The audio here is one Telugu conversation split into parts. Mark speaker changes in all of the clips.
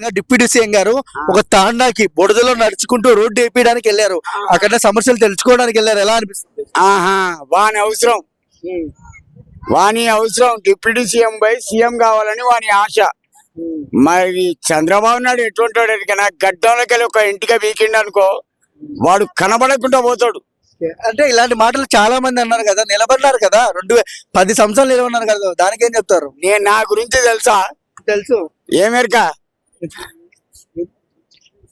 Speaker 1: డిప్యూటీ సీఎం గారు ఒక తాండాకి బుడదలో నడుచుకుంటూ రోడ్డు వేపించడానికి వెళ్ళారు. అక్కడ సమస్యలు తెలుసుకోవడానికి వెళ్ళారు. ఎలా అనిపిస్తుంది?
Speaker 2: ఆహా వాని అవసరం. వాని అవసరం. డిప్యూటీ సీఎం పోయి సీఎం కావాలని వాని ఆశ. మరి చంద్రబాబు నాయుడు ఎటువంటి కన్నా గడ్డంలోకి వెళ్ళి ఒక ఇంటికి వీకిండ్ అనుకో వాడు కనబడకుండా పోతాడు.
Speaker 1: అంటే ఇలాంటి మాటలు చాలా మంది అన్నారు కదా నిలబడినారు కదా. రెండు పది సంవత్సరాలు నిలబడినారు కదా. దానికి ఏం చెప్తారు?
Speaker 2: నేను నా గురించి తెలుసా?
Speaker 1: తెలుసు.
Speaker 2: ఏమేరక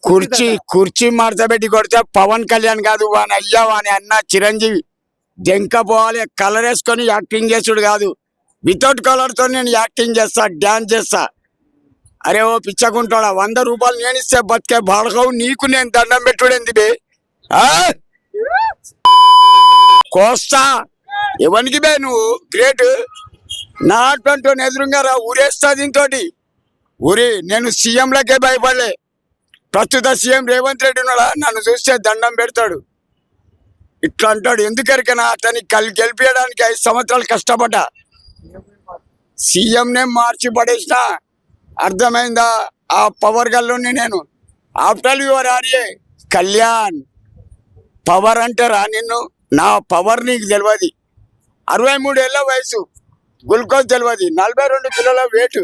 Speaker 2: కుర్చీ కుర్చీ మడతబెట్టి కొడితే పవన్ కళ్యాణ్ కాదు వాని అయ్యా వాని అన్న చిరంజీవి. జంక పోవాలి కలర్ వేసుకొని యాక్టింగ్ చేసుడు కాదు. వితౌట్ కలర్తో నేను యాక్టింగ్ చేస్తా డ్యాన్స్ చేస్తా. అరే ఓ పిచ్చకుంటాడా వంద రూపాయలు నేను ఇస్తే బతికే బాడకవు నీకు నేను దండం పెట్టుడేంది కోస్తా. ఇవనికి బే నువ్వు? గ్రేట్ నా అటువంటి ఎదురుగా రా ఊరేస్తా దీంతో ఊరి నేను సీఎంలకే భయపడలే. ప్రస్తుత సీఎం రేవంత్ రెడ్డి ఉన్నాడా? నన్ను చూస్తే దండం పెడతాడు. ఇట్లా అంటాడు. ఎందుకరికైనా అతని కల్ గెలిపించడానికి ఐదు సంవత్సరాలు కష్టపడ్డా. సీఎంనే మార్చి పడేసిన. అర్థమైందా? ఆ పవర్ గల్లోని నేను. ఆఫ్టర్ యువర్ ఆర్యే కళ్యాణ్ పవర్ అంటే రా నిన్ను. నా పవర్ నీకు తెలియదు అరవై మూడేళ్ళ వయసు. గ్లూకోజ్ తెలియదు నలభై రెండు కిలోల వెయిట్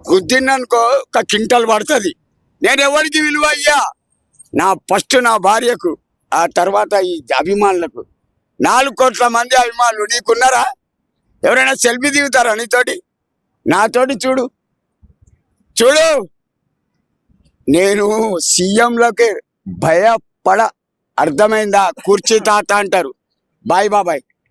Speaker 2: గుద్దిననుకో ఒక క్వింటల్ పడుతుంది. నేను ఎవరికి విలువ అయ్యా నా ఫస్ట్ నా భార్యకు ఆ తర్వాత ఈ అభిమానులకు. నాలుగు కోట్ల మంది అభిమానులు నీకున్నారా? ఎవరైనా సెల్ఫీ దిగుతారా నీతోటి? నాతోటి చూడు. చూడు. నేను సీఎంలోకి భయపడ అర్థమైందా? కుర్చీ తాత అంటారు. బాయ్ బాబాయ్.